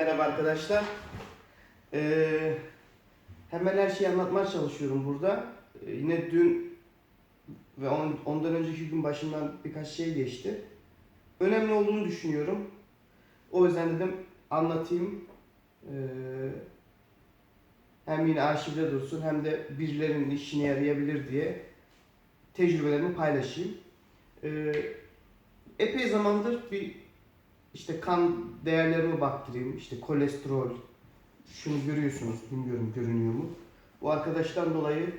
Merhaba arkadaşlar. Ee, hemen her şeyi anlatmaya çalışıyorum burada. Ee, yine dün ve on- ondan önceki gün başımdan birkaç şey geçti. Önemli olduğunu düşünüyorum. O yüzden dedim anlatayım. Ee, hem yine arşivde dursun hem de birilerinin işine yarayabilir diye tecrübelerimi paylaşayım. Ee, epey zamandır bir işte kan değerlerime baktırayım. İşte kolesterol, şunu görüyorsunuz, bilmiyorum görünüyor mu? Bu arkadaştan dolayı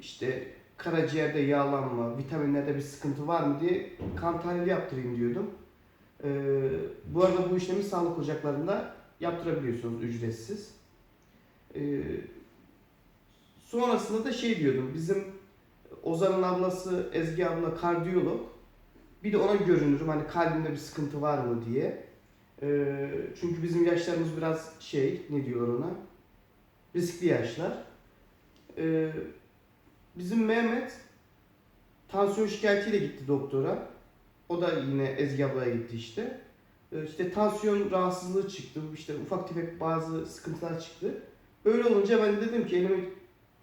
işte karaciğerde yağlanma, vitaminlerde bir sıkıntı var mı diye kan tahlili yaptırayım diyordum. Ee, bu arada bu işlemi sağlık ocaklarında yaptırabiliyorsunuz ücretsiz. Ee, sonrasında da şey diyordum, bizim Ozan'ın ablası Ezgi abla kardiyolog. Bir de ona görünürüm hani kalbimde bir sıkıntı var mı diye. Ee, çünkü bizim yaşlarımız biraz şey, ne diyorlar ona? Riskli yaşlar. Ee, bizim Mehmet tansiyon şikayetiyle gitti doktora. O da yine Ezgi ablaya gitti işte. Ee, işte tansiyon rahatsızlığı çıktı. işte ufak tefek bazı sıkıntılar çıktı. Öyle olunca ben de dedim ki elimi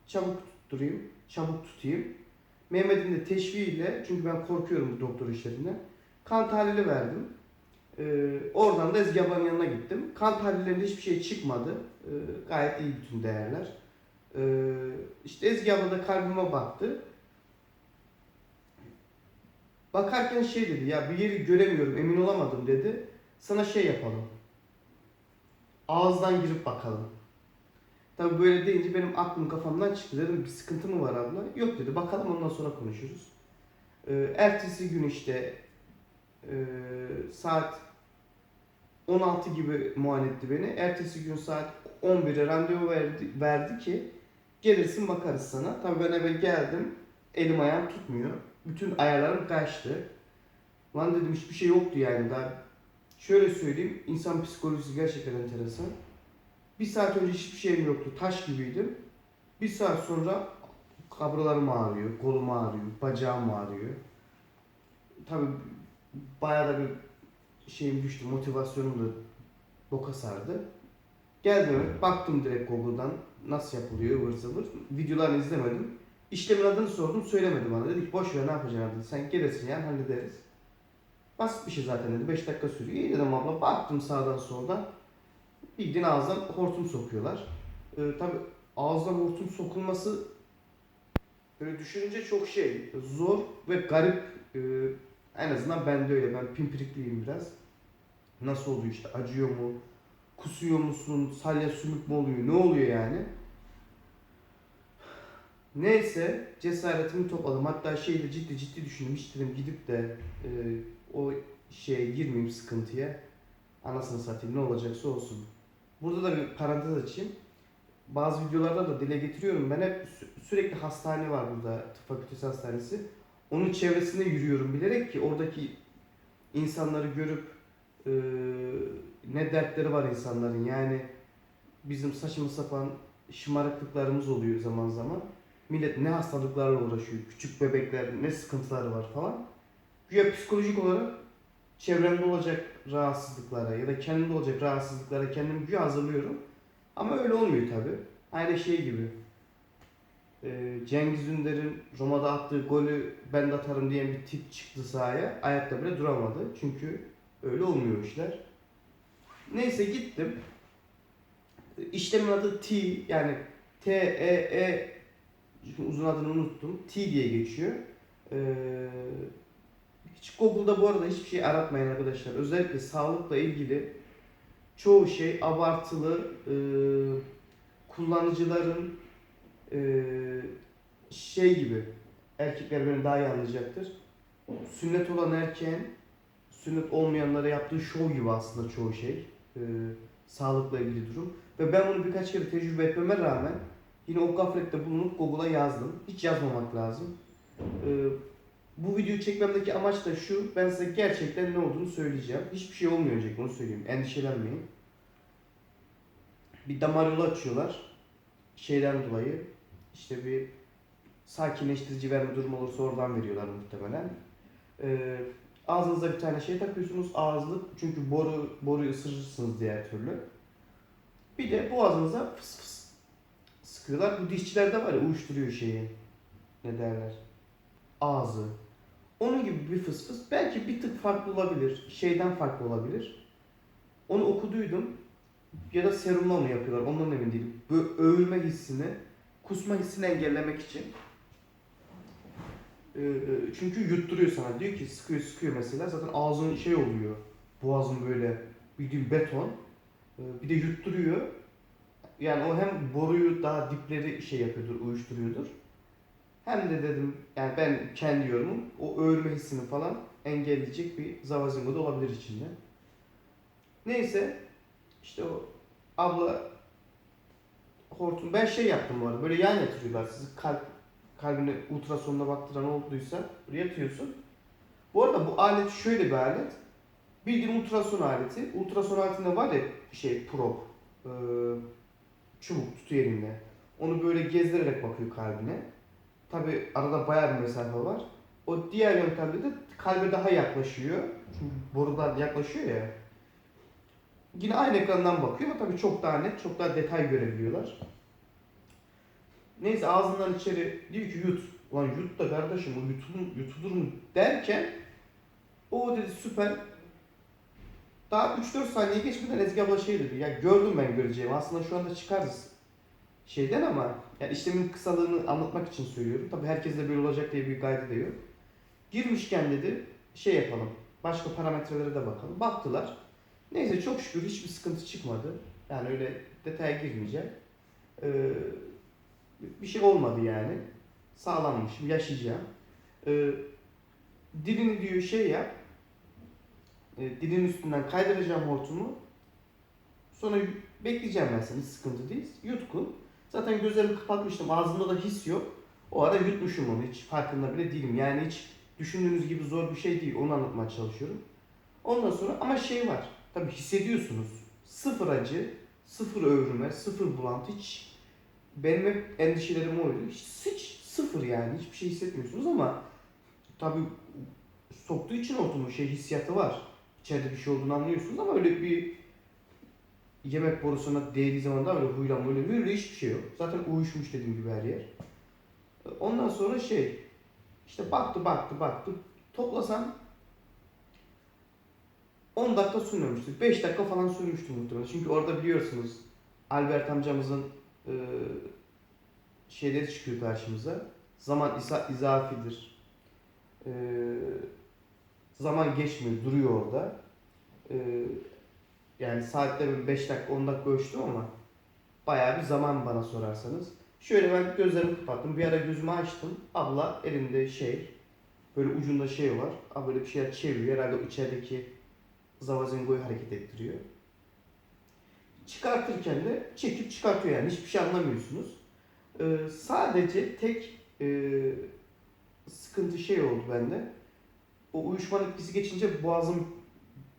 çabuk tutturayım, çabuk tutayım. Mehmet'in de teşviğiyle, çünkü ben korkuyorum bu doktor işlerinden, kan tahlili verdim. Ee, oradan da Ezgi yanına gittim. Kan tahlillerinde hiçbir şey çıkmadı. Ee, gayet iyi bütün değerler. Ee, işte Ezgi abla da kalbime baktı. Bakarken şey dedi, ya bir yeri göremiyorum, emin olamadım dedi. Sana şey yapalım. Ağızdan girip bakalım. Tabii böyle deyince benim aklım kafamdan çıktı. Dedim bir sıkıntı mı var abla? Yok dedi. Bakalım ondan sonra konuşuruz. Ee, ertesi gün işte e, saat 16 gibi muayene etti beni. Ertesi gün saat 11'e randevu verdi, verdi ki gelirsin bakarız sana. Tabii ben eve geldim. Elim ayağım tutmuyor. Bütün ayarlarım kaçtı. Lan dedim hiçbir şey yoktu yani daha. Şöyle söyleyeyim. insan psikolojisi gerçekten enteresan. Bir saat önce hiçbir şeyim yoktu. Taş gibiydim. Bir saat sonra kabralarım ağrıyor, kolum ağrıyor, bacağım ağrıyor. Tabii bayağı da bir şeyim düştü, motivasyonum da boka sardı. Geldim baktım direkt Google'dan nasıl yapılıyor ıvır zıvır. Videolarını izlemedim. İşlemin adını sordum, söylemedi bana. Dedi ki boş ver ne yapacaksın dedi. Sen gelirsin yani hallederiz. Basit bir şey zaten dedi. 5 dakika sürüyor. İyi dedim abla. Baktım sağdan soldan. Bildiğin ağızdan hortum sokuyorlar. Ee, tabii ağızdan hortum sokulması böyle düşününce çok şey zor ve garip. Ee, en azından bende öyle. Ben pimpirikliyim biraz. Nasıl oluyor işte acıyor mu? Kusuyor musun? Salya sümük mü oluyor? Ne oluyor yani? Neyse cesaretimi topladım. Hatta şeyi ciddi ciddi düşündüm. Hiç dedim gidip de e, o şeye girmeyeyim sıkıntıya. Anasını satayım ne olacaksa olsun. Burada da bir parantez açayım. Bazı videolarda da dile getiriyorum. Ben hep sü- sürekli hastane var burada. Tıp fakültesi hastanesi. Onun çevresinde yürüyorum bilerek ki oradaki insanları görüp e, ne dertleri var insanların. Yani bizim saçma sapan şımarıklıklarımız oluyor zaman zaman. Millet ne hastalıklarla uğraşıyor. Küçük bebekler ne sıkıntıları var falan. Güya psikolojik olarak çevremde olacak rahatsızlıklara ya da kendimde olacak rahatsızlıklara kendimi güya hazırlıyorum. Ama öyle olmuyor tabi. Aynı şey gibi. Ee, Cengiz Ünder'in Roma'da attığı golü ben de atarım diyen bir tip çıktı sahaya. Ayakta bile duramadı. Çünkü öyle olmuyor işler. Neyse gittim. İşlemin adı T yani T E E uzun adını unuttum. T diye geçiyor. Ee, Google'da bu arada hiçbir şey aratmayın arkadaşlar. Özellikle sağlıkla ilgili çoğu şey abartılı. e, kullanıcıların e, şey gibi erkekler beni daha iyi anlayacaktır. Sünnet olan erkeğin sünnet olmayanlara yaptığı şov gibi aslında çoğu şey. E, sağlıkla ilgili durum. Ve ben bunu birkaç kere tecrübe etmeme rağmen yine o gaflette bulunup Google'a yazdım. Hiç yazmamak lazım. E, bu videoyu çekmemdeki amaç da şu. Ben size gerçekten ne olduğunu söyleyeceğim. Hiçbir şey olmayacak onu söyleyeyim. Endişelenmeyin. Bir damar yolu açıyorlar. Şeyden dolayı. işte bir sakinleştirici verme durumu olursa oradan veriyorlar muhtemelen. Ee, ağzınıza bir tane şey takıyorsunuz ağızlık çünkü boru boruyu ısırırsınız diğer türlü. Bir de boğazınıza fıs fıs sıkıyorlar. Bu dişçilerde var ya uyuşturuyor şeyi. Ne derler? Ağzı. Onun gibi bir fıs fıs. Belki bir tık farklı olabilir. Şeyden farklı olabilir. Onu okuduydum. Ya da serumla mı yapıyorlar ondan emin değilim. Bu övülme hissini, kusma hissini engellemek için. Ee, çünkü yutturuyor sana. Diyor ki sıkıyor sıkıyor mesela. Zaten ağzın şey oluyor. Boğazın böyle bildiğin beton. Ee, bir de yutturuyor. Yani o hem boruyu daha dipleri şey yapıyordur, uyuşturuyordur. Hem de dedim yani ben kendi yorumum o öğürme hissini falan engelleyecek bir zavazingo da olabilir içinde. Neyse işte o abla hortum ben şey yaptım bu arada böyle yan yatırıyorlar sizi kalp kalbine ultrasonuna baktıran olduysa buraya yatıyorsun. Bu arada bu alet şöyle bir alet. Bildiğin ultrason aleti. Ultrason aletinde var ya şey prob. e, çubuk tutuyor elinde. Onu böyle gezdirerek bakıyor kalbine. Tabi arada bayağı bir mesafe var. O diğer yöntemde de kalbe daha yaklaşıyor. Çünkü borular yaklaşıyor ya. Yine aynı ekrandan bakıyor ama tabii çok daha net, çok daha detay görebiliyorlar. Neyse ağzından içeri diyor ki yut. Ulan yut da kardeşim o yutulur, yutulur mu derken o dedi süper. Daha 3-4 saniye geçmeden Ezgi abla şey dedi. Ya gördüm ben göreceğimi. Aslında şu anda çıkarız şeyden ama yani işlemin kısalığını anlatmak için söylüyorum. Tabii herkes de böyle olacak diye bir gaydı da yok. Girmişken dedi şey yapalım. Başka parametrelere de bakalım. Baktılar. Neyse çok şükür hiçbir sıkıntı çıkmadı. Yani öyle detaya girmeyeceğim. Ee, bir şey olmadı yani. Sağlammışım, yaşayacağım. Ee, dilini diyor şey yap. E, dilin üstünden kaydıracağım hortumu. Sonra bekleyeceğim ben seni, sıkıntı değil. Yutkun. Zaten gözlerimi kapatmıştım, ağzımda da his yok. O ara yutmuşum onu, hiç farkında bile değilim. Yani hiç düşündüğünüz gibi zor bir şey değil, onu anlatmaya çalışıyorum. Ondan sonra ama şey var, tabii hissediyorsunuz. Sıfır acı, sıfır övrüme, sıfır bulantı, hiç benim hep endişelerim oydu. Hiç, sıfır yani, hiçbir şey hissetmiyorsunuz ama tabii soktuğu için hortumun şey hissiyatı var. İçeride bir şey olduğunu anlıyorsunuz ama öyle bir yemek borusuna değdiği zaman da öyle huylanma öyle böyle hiçbir şey yok. Zaten uyuşmuş dediğim gibi her yer. Ondan sonra şey işte baktı baktı baktı toplasan 10 dakika sürmemiştir. 5 dakika falan sürmüştür muhtemelen. Çünkü orada biliyorsunuz Albert amcamızın e, şeyleri çıkıyor karşımıza. Zaman isa, izafidir. E, zaman geçmiyor, duruyor orada. E, yani saatte 5 dakika 10 dakika ölçtüm ama bayağı bir zaman bana sorarsanız. Şöyle ben gözlerimi kapattım. Bir ara gözümü açtım. Abla elinde şey böyle ucunda şey var. Abla bir şeyler çeviriyor. Herhalde içerideki zavazingoyu hareket ettiriyor. Çıkartırken de çekip çıkartıyor yani. Hiçbir şey anlamıyorsunuz. Ee, sadece tek e, sıkıntı şey oldu bende. O uyuşma etkisi geçince boğazım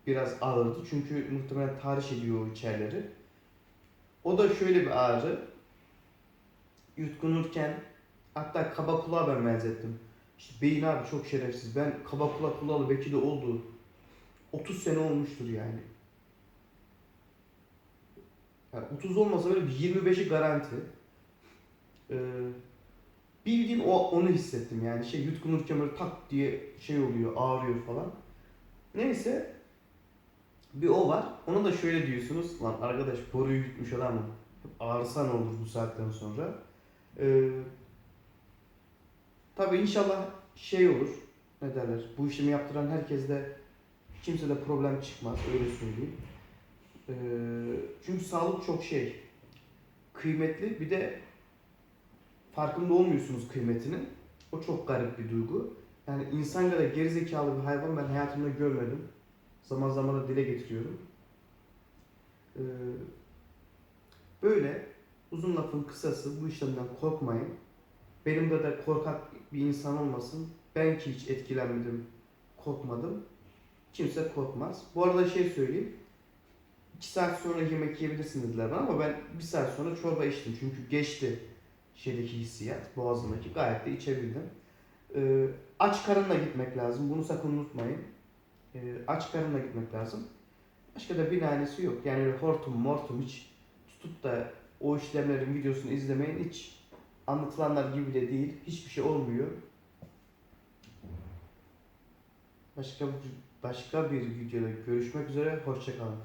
biraz ağrıdı. Çünkü muhtemelen tahriş ediyor o içerileri. O da şöyle bir ağrı. Yutkunurken hatta kaba kulağa ben benzettim. İşte beyin abi çok şerefsiz. Ben kaba kulak kulağı belki de oldu. 30 sene olmuştur yani. yani 30 olmasa böyle bir 25'i garanti. Ee, bildiğin o onu hissettim yani şey yutkunurken böyle tak diye şey oluyor ağrıyor falan. Neyse bir o var. Ona da şöyle diyorsunuz. Lan arkadaş boruyu yutmuş adam mı? Ağrısa ne olur bu saatten sonra? Ee, tabii inşallah şey olur. Ne derler? Bu işlemi yaptıran herkeste kimse de problem çıkmaz. Öyle söyleyeyim. Ee, çünkü sağlık çok şey. Kıymetli. Bir de farkında olmuyorsunuz kıymetinin. O çok garip bir duygu. Yani insan kadar gerizekalı bir hayvan ben hayatımda görmedim. Zaman zaman da dile getiriyorum. Ee, böyle uzun lafın kısası bu işlemden korkmayın. Benim kadar korkak bir insan olmasın. Ben ki hiç etkilenmedim, korkmadım. Kimse korkmaz. Bu arada şey söyleyeyim. 2 saat sonra yemek yiyebilirsin dediler bana ama ben bir saat sonra çorba içtim. Çünkü geçti şeydeki hissiyat, boğazımdaki gayet de içebildim. Ee, aç karınla gitmek lazım. Bunu sakın unutmayın. E, aç karınla gitmek lazım. Başka da bir nanesi yok. Yani öyle hortum mortum hiç tutup da o işlemlerin videosunu izlemeyin hiç anlatılanlar gibi de değil. Hiçbir şey olmuyor. Başka başka bir videoda görüşmek üzere. Hoşçakalın.